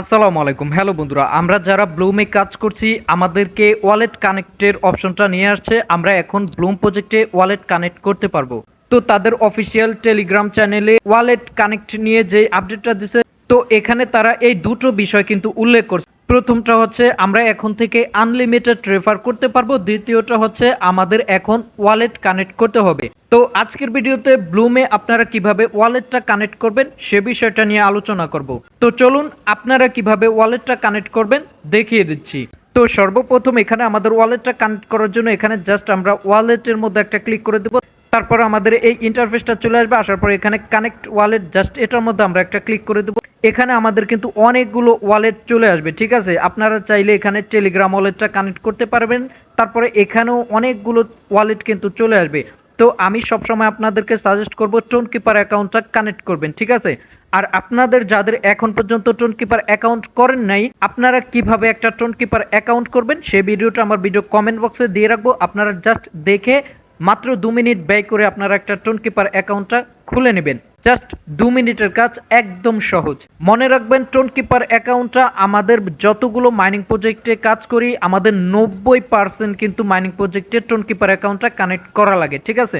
আসসালামু আলাইকুম। হ্যালো বন্ধুরা, আমরা যারা ব্লুমে কাজ করছি, আমাদেরকে ওয়ালেট কানেক্টের অপশনটা নিয়ে আসছে। আমরা এখন ব্লুম প্রজেক্টে ওয়ালেট কানেক্ট করতে পারব। তো তাদের অফিসিয়াল টেলিগ্রাম চ্যানেলে ওয়ালেট কানেক্ট নিয়ে যে আপডেটটা দিছে, তো এখানে তারা এই দুটো বিষয় কিন্তু উল্লেখ করছে। প্রথমটা হচ্ছে, আমরা এখন থেকে আনলিমিটেড রেফার করতে পারব। দ্বিতীয়টা হচ্ছে, আমাদের এখন ওয়ালেট কানেক্ট করতে হবে। তো আজকের ভিডিওতে ব্লুমে আপনারা কীভাবে ওয়ালেটটা কানেক্ট করবেন, সে বিষয়টা নিয়ে আলোচনা করব। তো চলুন, আপনারা কীভাবে ওয়ালেটটা কানেক্ট করবেন, দেখিয়ে দিচ্ছি। তো সর্বপ্রথম এখানে আমাদের ওয়ালেটটা কানেক্ট করার জন্য এখানে জাস্ট আমরা ওয়ালেটের মধ্যে একটা ক্লিক করে দেবো। তারপর আমাদের এই ইন্টারফেসটা চলে আসবে। আসার পর এখানে কানেক্ট ওয়ালেট জাস্ট এটার মধ্যে আমরা একটা ক্লিক করে দেবো। এখানে আমাদের কিন্তু অনেকগুলো ওয়ালেট চলে আসবে, ঠিক আছে? আপনারা চাইলে এখানে টেলিগ্রাম ওয়ালেটটা কানেক্ট করতে পারবেন। তারপরে এখানেও অনেকগুলো ওয়ালেট কিন্তু চলে আসবে। তো আমি সবসময় আপনাদেরকে সাজেস্ট করব টোন কিপার অ্যাকাউন্টটা কানেক্ট করবেন, ঠিক আছে? আর আপনাদের যাদের এখন পর্যন্ত টোন কিপার অ্যাকাউন্ট করেন নাই, আপনারা কীভাবে একটা টোন কিপার অ্যাকাউন্ট করবেন সেই ভিডিওটা আমার ভিডিও কমেন্ট বক্সে দিয়ে রাখব। আপনারা জাস্ট দেখে মাত্র দু মিনিট ব্যয় করে আপনারা একটা টোন কিপার অ্যাকাউন্টটা খুলে নেবেন। জাস্ট দু মিনিটের কাজ একদম সহজ। মনে রাখবেন টোন কিপার অ্যাকাউন্টটা আমাদের যতগুলো মাইনিং প্রজেক্টে কাজ করি, আমাদের নব্বই পার্সেন্ট কিন্তু মাইনিং প্রজেক্টে টোন কিপার অ্যাকাউন্টটা কানেক্ট করা লাগে, ঠিক আছে?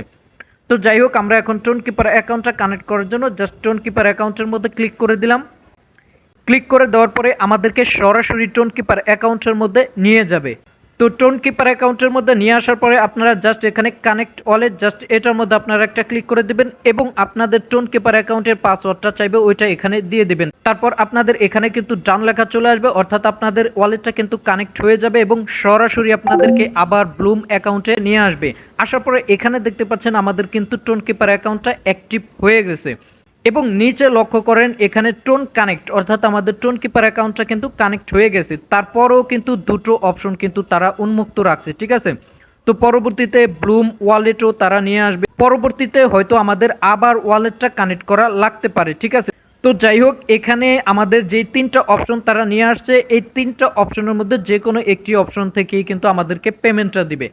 তো যাই হোক, আমরা এখন টোন কিপার অ্যাকাউন্টটা কানেক্ট করার জন্য জাস্ট টোন কিপার অ্যাকাউন্টের মধ্যে ক্লিক করে দিলাম। ক্লিক করে দেওয়ার পরে আমাদেরকে সরাসরি টোন কিপার অ্যাকাউন্টের মধ্যে নিয়ে যাবে। তো টোন কিপার অ্যাকাউন্টের মধ্যে নিয়ে আসার পরে আপনারা জাস্ট এখানে কানেক্ট ওয়ালেট জাস্ট এটার মধ্যে আপনারা একটা ক্লিক করে দিবেন এবং আপনাদের টোন কিপার অ্যাকাউন্টের পাসওয়ার্ডটা চাইবে, ওইটা এখানে দিয়ে দিবেন। তারপর আপনাদের এখানে কিন্তু ডান লেখা চলে আসবে, অর্থাৎ আপনাদের ওয়ালেটটা কিন্তু কানেক্ট হয়ে যাবে এবং সরাসরি আপনাদেরকে আবার ব্লুম অ্যাকাউন্টে নিয়ে আসবে। আসার পরে এখানে দেখতে পাচ্ছেন আমাদের কিন্তু টোন কিপার অ্যাকাউন্টটা অ্যাক্টিভ হয়ে গেছে। এবং নিচে লক্ষ্য করেন, এখানে টোন কানেক্ট অর্থাৎ আমাদের টোন কিপার অ্যাকাউন্টটা কিন্তু কানেক্ট হয়ে গেছে। তারপরেও কিন্তু দুটো অপশন কিন্তু তারা উন্মুক্ত রাখছে, ঠিক আছে? তো পরবর্তীতে ব্লুম ওয়ালেটও তারা নিয়ে আসবে। পরবর্তীতে হয়তো আমাদের আবার ওয়ালেটটা কানেক্ট করা লাগতে পারে, ঠিক আছে? তো যাই হোক, এখানে আমাদের যে তিনটা অপশন তারা নিয়ে আসছে, এই তিনটা অপশনের মধ্যে যে কোনো একটি অপশন থেকেই কিন্তু আমাদেরকে পেমেন্টটা দিবে।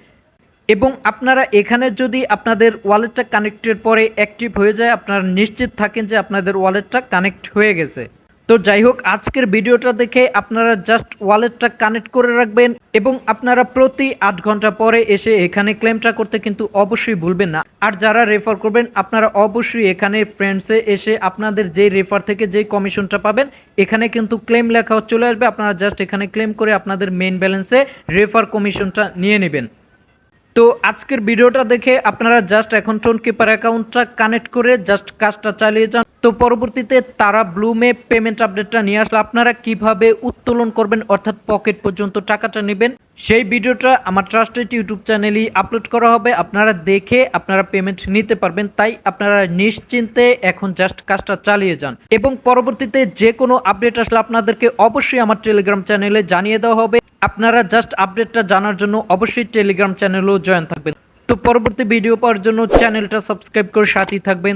এবং আপনারা এখানে যদি আপনাদের ওয়ালেটটা কানেক্টের পরে অ্যাক্টিভ হয়ে যায়, আপনারা নিশ্চিত থাকেন যে আপনাদের ওয়ালেটটা কানেক্ট হয়ে গেছে। তো যাই হোক, আজকের ভিডিওটা দেখে আপনারা জাস্ট ওয়ালেটটা কানেক্ট করে রাখবেন এবং আপনারা প্রতি আট ঘণ্টা পরে এসে এখানে ক্লেমটা করতে কিন্তু অবশ্যই ভুলবেন না। আর যারা রেফার করবেন, আপনারা অবশ্যই এখানে ফ্রেন্ডসে এসে আপনাদের যে রেফার থেকে যে কমিশনটা পাবেন, এখানে কিন্তু ক্লেম লেখা চলে আসবে। আপনারা জাস্ট এখানে ক্লেম করে আপনাদের মেইন ব্যালেন্সে রেফার কমিশনটা নিয়ে নেবেন। তো আজকের ভিডিওটা দেখে আপনারা জাস্ট এখন টোন কিপার অ্যাকাউন্টটা কানেক্ট করে জাস্ট কাজটা চালিয়ে যান। তো পরবর্তীতে তারা ব্লুমে পেমেন্ট আপডেটটা নিয়ে আসলে আপনারা কীভাবে উত্তোলন করবেন অর্থাৎ পকেট পর্যন্ত টাকাটা নেবেন, সেই ভিডিওটা আমার ট্রাস্টেড ইউটিউব চ্যানেলেই আপলোড করা হবে। আপনারা দেখে আপনারা পেমেন্ট নিতে পারবেন, তাই আপনারা নিশ্চিন্তে এখন জাস্ট কাজটা চালিয়ে যান। এবং পরবর্তীতে যে কোনো আপডেট আসলে আপনাদেরকে অবশ্যই আমার টেলিগ্রাম চ্যানেলে জানিয়ে দেওয়া হবে। আপনারা জাস্ট আপডেটটা জানার জন্য অবশ্যই টেলিগ্রাম চ্যানেলেও জয়েন থাকবেন। তো পরবর্তী ভিডিও পাওয়ার জন্য চ্যানেলটা সাবস্ক্রাইব করে সাথেই থাকবেন।